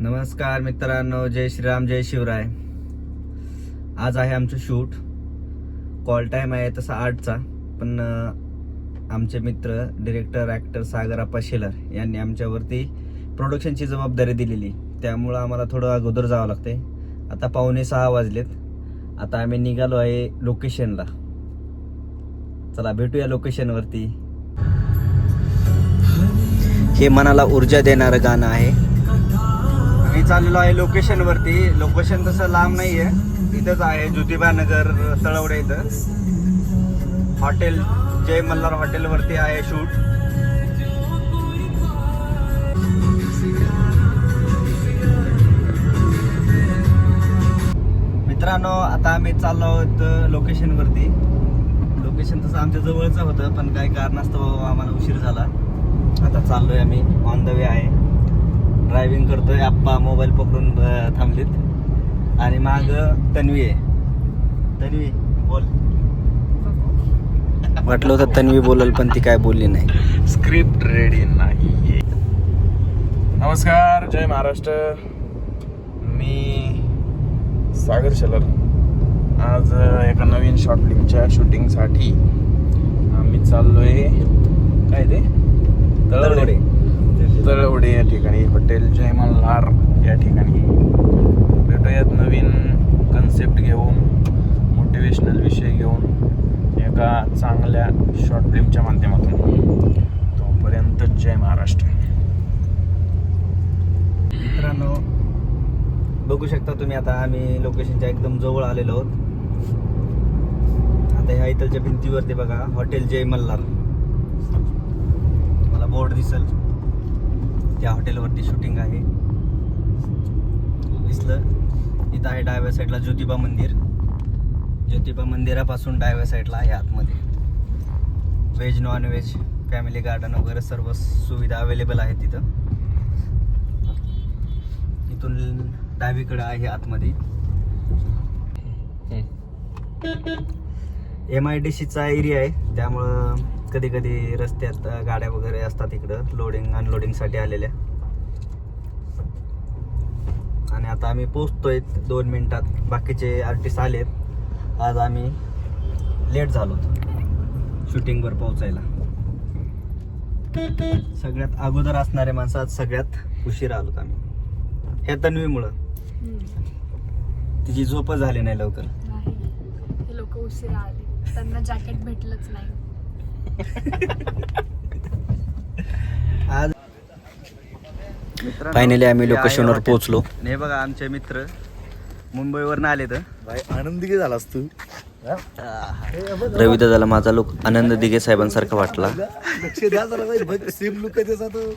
नमस्कार मित्रांनो जय श्रीराम जय शिवराय. आज आहे आमचं शूट. कॉल टाईम आहे तसा आठचा पण आमचे मित्र डिरेक्टर ॲक्टर सागर आप्पा शेलर यांनी आमच्यावरती प्रोडक्शनची जबाबदारी दिलेली. त्यामुळं आम्हाला थोडं अगोदर जावं लागते आता पावणे सहा वाजलेत. आता आम्ही निघालो आहे लोकेशनला चला भेटूया लोकेशनवरती हे मनाला ऊर्जा देणारं गाणं आहे. मी चाललेलो आहे लोकेशन वरती. लोकेशन तसं लांब नाहीये. इथंच आहे ज्योतिबा नगर तळवडे इथं. हॉटेल जय मल्हार हॉटेल वरती आहे शूट मित्रांनो आता आम्ही चाललो आहोत लोकेशन वरती. लोकेशन तसं आमच्या जवळचं होतं पण काही कारणास्तव आम्हाला उशीर झाला. आता चाललोय आम्ही. ऑन द वे आहे. ड्रायव्हिंग करतोय आप्पा मोबाईल पकडून थांबलेत. आणि माग तन्वी आहे. तन्वी बोल. वाटलं होतं तन्वी बोलल पण ती काय बोलली नाही. स्क्रिप्ट रेडी नाही नमस्कार जय महाराष्ट्र. मी सागर शलर. आज एका नवीन शॉर्ट फिल्मच्या शूटिंगसाठी आम्ही चाललोय. काय ते? तळवडे. तळवडे या ठिकाणी. हॉटेल जय मल्हार या ठिकाणी. भेटूयात नवीन कन्सेप्ट घेऊन मोटिवेशनल विषय घेऊन एका चांगल्या शॉर्ट फिल्मच्या माध्यमातून. तोपर्यंत जय महाराष्ट्र. मित्रांनो बघू शकता तुम्ही आता आम्ही लोकेशनच्या एकदम जवळ आलेलो आहोत. आता ह्या इथलच्या भिंतीवरती बघा हॉटेल जय मल्हार तुम्हाला बोर्ड दिसेल. त्या हॉटेलवरती शूटिंग आहे. दिसलं. इथं आहे डाव्या साईडला ज्योतिबा मंदिर. ज्योतिबा मंदिरापासून डाव्या साईडला आहे आतमध्ये. Veg non veg family garden वगैरे सर्व सुविधा अवेलेबल आहेत तिथं इथून डावीकडे आहे आतमध्ये. एम आय डी सीचा एरिया आहे. त्यामुळं कधी कधी रस्त्यात गाड्या वगैरे असतात इकडं लोडिंग अनलोडिंगसाठी आलेल्या. आणि आता आम्ही पोचतोय दोन मिनिटात. बाकीचे आर्टिस्ट आलेत. आज आम्ही लेट झालो शूटिंगवर पोहोचायला. सगळ्यात अगोदर असणारे माणसं आज सगळ्यात उशीर आलोत आम्ही. ह्या तन्वीमुळं. तिची झोपच झाली नाही लवकर. लोक उशिरा आले. त्यांना जॅकेट भेटलंच नाही. आज Finally आम्ही location वर पोहोचलो. हे बघा आमचे मित्र मुंबईवरून आले तर. भाई आनंदी झालास तू. रवी दादाला माझा लोक आनंद दिघे साहेबांसारखा वाटला. तो.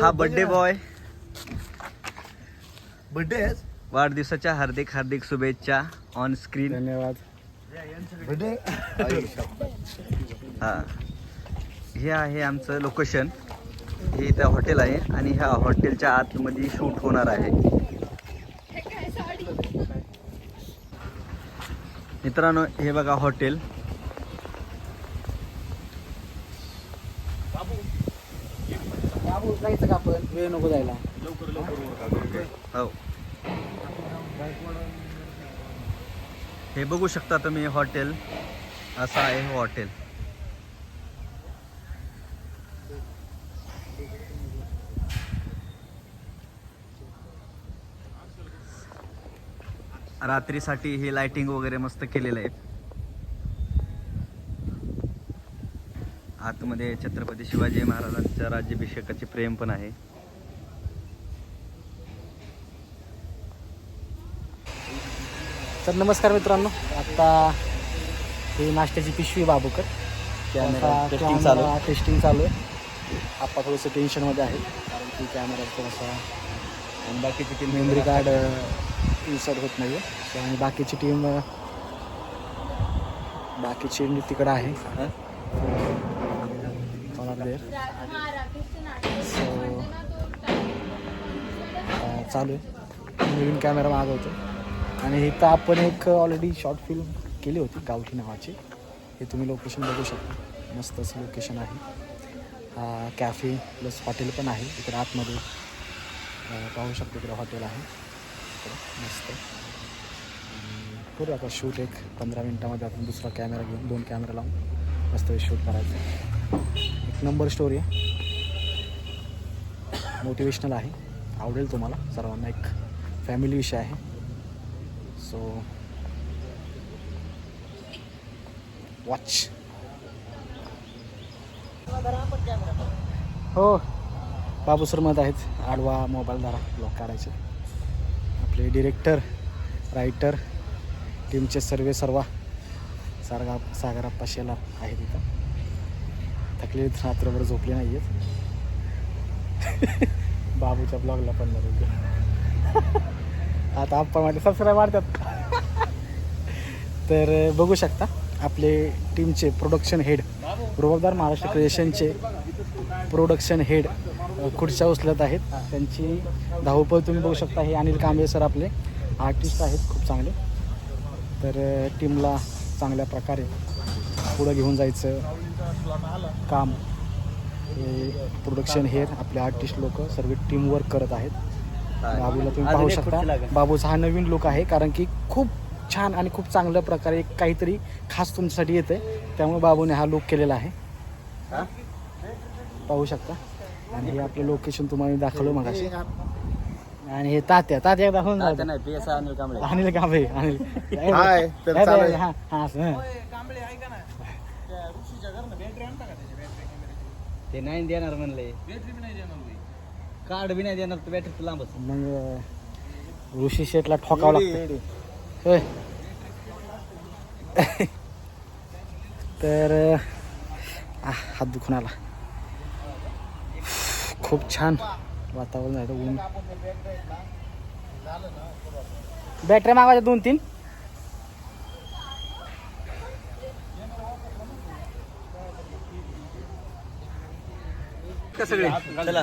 हा बर्थडे बॉय बर्थडे वाढदिवसाच्या हार्दिक हार्दिक शुभेच्छा ऑन स्क्रीन धन्यवाद. हा. हे आहे आमचं लोकेशन हे इथं हॉटेल आहे आणि ह्या हॉटेलच्या आतमध्ये शूट होणार आहे. मित्रांनो हे बघा हॉटेल जायचं का आपण वेळ नको जायला. हो. हे बघू शकता तुम्ही हॉटेल. असं आहे हे हॉटेल. रात्रीसाठी हे लाइटिंग वगैरे मस्त केलेलं आहे. आतमध्ये छत्रपती शिवाजी महाराजांच्या राज्याभिषेकाचे प्रेम पण आहे. तर नमस्कार मित्रांनो आता ही नाश्त्याची पिशवी बाबूकर. आता testing चालू आहे. testing चालू आहे. आप्पा थोडंसं टेन्शनमध्ये आहे कारण की कॅमेरा थोडासा आणि बाकीची टीम मेमरी कार्ड इन्सर्ट होत नाही आहे आणि बाकीची टीम बाकीची तिकडं आहे. So, आता चालू आहे. नवीन कॅमेरा मागवतो आणि इथं आपण एक ऑलरेडी शॉर्ट फिल्म केली होती गावठी नावाची. हे तुम्ही लोकेशन बघू शकता. मस्त असं लोकेशन आहे. कॅफे प्लस हॉटेल पण आहे. इकडे आतमध्ये पाहू शकतो इकडे हॉटेल आहे. मस्त. करू आता शूट एक. पंधरा मिनटामध्ये आपण दुसरा कॅमेरा घेऊन दोन कॅमेरा लावून मस्त शूट करायचं. एक नंबर स्टोरी आहे. मोटिवेशनल आहे. आवडेल तुम्हाला. सर्वांना एक फॅमिली विषय आहे. सो वॉच हो बाबू सर मत आहेत. आडवा मोबाईल ब्लॉग काढायचे. आपले डिरेक्टर रायटर टीमचे सर्वे सर्वा सारगा सागराप्पा शेलार आहेत इथं. थकले रात्रभर झोपले नाही आहेत बाबूच्या ब्लॉगला पण बरोबर आता आप्पा माझे सबस्क्राईब वाढतात. तर बघू शकता आपले टीमचे प्रोडक्शन हेड रुबाबदार महाराष्ट्र क्रिएशनचे प्रोडक्शन हेड खुर्च्या उचलत आहेत. त्यांची धावपळ तुम्ही बघू शकता हे अनिल कांबळे सर आपले आर्टिस्ट आहेत खूप चांगले. तर टीमला चांगल्या प्रकारे पुढं घेऊन जायचं काम. हे प्रोडक्शन हेड आपले आर्टिस्ट लोक सर्व टीमवर्क करत आहेत. बाबूला तुम्ही पाहू शकता. बाबूचा हा नवीन लुक आहे कारण की खूप छान आणि खूप चांगल्या प्रकारे काहीतरी खास तुमच्यासाठी येते त्यामुळे बाबूने हा लुक केलेला आहे. पाहू शकता. आणि हे आपलं लोकेशन तुम्हाला दाखवलं मगाशी. आणि हे तात्या तात्या दाखवून. अनिल कांबळे. अनिल. हा. ते नाही देणार म्हणले. कार्ड बी नाही देणार तर बॅटरी लांबच. मग ऋषी शेटला ठोकावं लागतं. तर हात दुखून आला. खूप छान वातावरण आहे ऊन. बॅटऱ्या मागवायच्या दोन तीन. सगळे चला.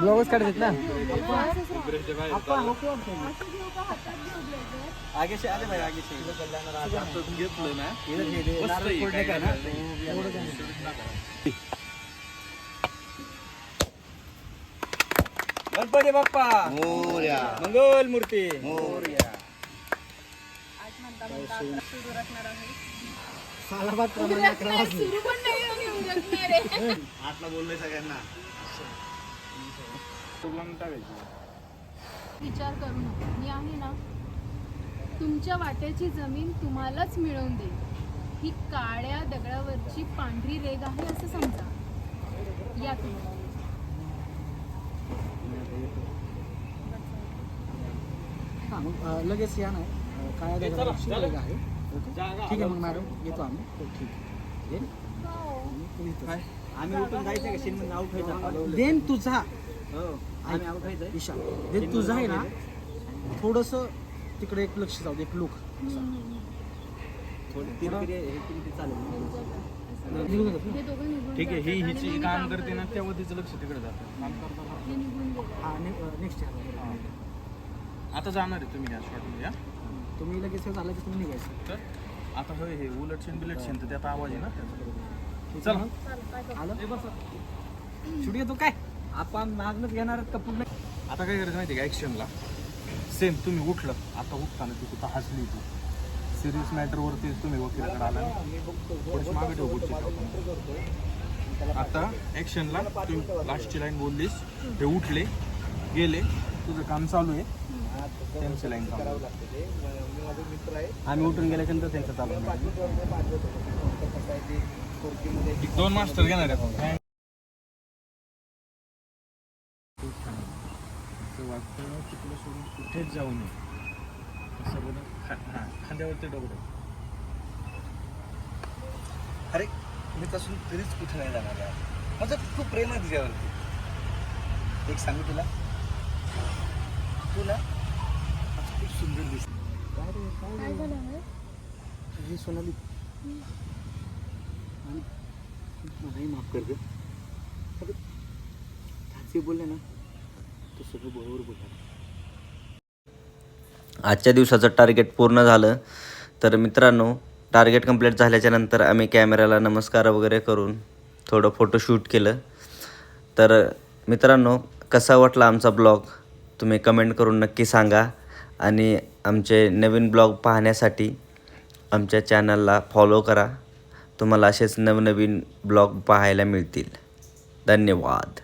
ब्लॉगच काढतात ना? आगे से आगे भाई आगे से। घेतलं ना इधर हे दे, नारळ फोडणे का ना? गणपती बाप्पा। मंगल मूर्ती। सुरू पण नाही आणि उरकणार आहे. आठला बोललोय सगळ्यांना. विचार करू नका. मी आहे ना तुमच्या वाट्याची जमीन तुम्हालाच मिळवून देईल ही काळ्या दगडावरची पांढरी रेग आहे असं समजा. या तुम्ही. हां मग लगेच या नाही अं, काय दगडाची वेग आहे. ओके. ठीक आहे मग मॅडम येतो आम्ही. हो, ठीक आहे. इथंच. आम्ही उठून जायचं का? शिनमध्ये आउट व्हायचं देन तुझा हो आम्ही आउट व्हायचं ईशा देन तुझा आहे ना थोडस तिकडे एक लक्ष जाऊ दे एक लुक. हे हे ठीक आहे ही हिची काम करते ना तेव्हा तिचं लक्ष तिकडे जातं. काम करता करता. हे निघून गेले. हा नेक्स्ट आता जाणार आहे तुम्ही या शॉर्टमध्ये या तुम्ही लगेच झालं की तुम्ही निघायचं. तर आता होय हे उलट शेन बिलट शेन तर त्यात आवाज आहे ना त्याचा. चल. आहे शूट येतो काय? आपण मागणंच घेणार आहेत का पूर्ण? आता काय करायचं माहिती आहे का ॲक्शनला सेम तुम्ही उठलं. आता उठताना तू कुठं हसली तू? सिरियस मॅटरवरती तुम्ही वकिलाकडे आला. थोडीशी मागे ठेवू पुढची आता ॲक्शनला तुम्ही लास्टची लाईन बोललीस. ते उठले गेले. तुझं काम चालू आहे. त्यांचं लाईन चालू आम्ही उठून गेल्यानंतर त्यांचं चालू आहे. एक दोन मास्टर घेणार असं वाटतं तुला सोडून कुठेच जाऊ नये. असं बोलून खा हां खांद्यावरती अरे मी तसून तरीच कुठे नाही जाणार. माझं खूप प्रेम आहे एक सांगू तुला? तू ना असं खूप सुंदर दिसते. काय रे काय ही सोनाली. मलाही माफ कर अगं, जे बोलले ना तो सगळं बरोबर बोलला आजच्या दिवसाचं टार्गेट पूर्ण झालं. तर मित्रांनो टार्गेट कंप्लीट झाल्याच्यानंतर आम्ही कॅमेऱ्याला नमस्कार वगैरे करून थोडं फोटोशूट केलं. तर मित्रांनो कसा वाटला आमचा ब्लॉग तुम्ही कमेंट करून नक्की सांगा. आणि आमचे नवीन ब्लॉग पाहण्यासाठी आमच्या चॅनलला फॉलो करा. तुम्हाला असेच नवनवीन ब्लॉग पाहायला मिळतील. धन्यवाद.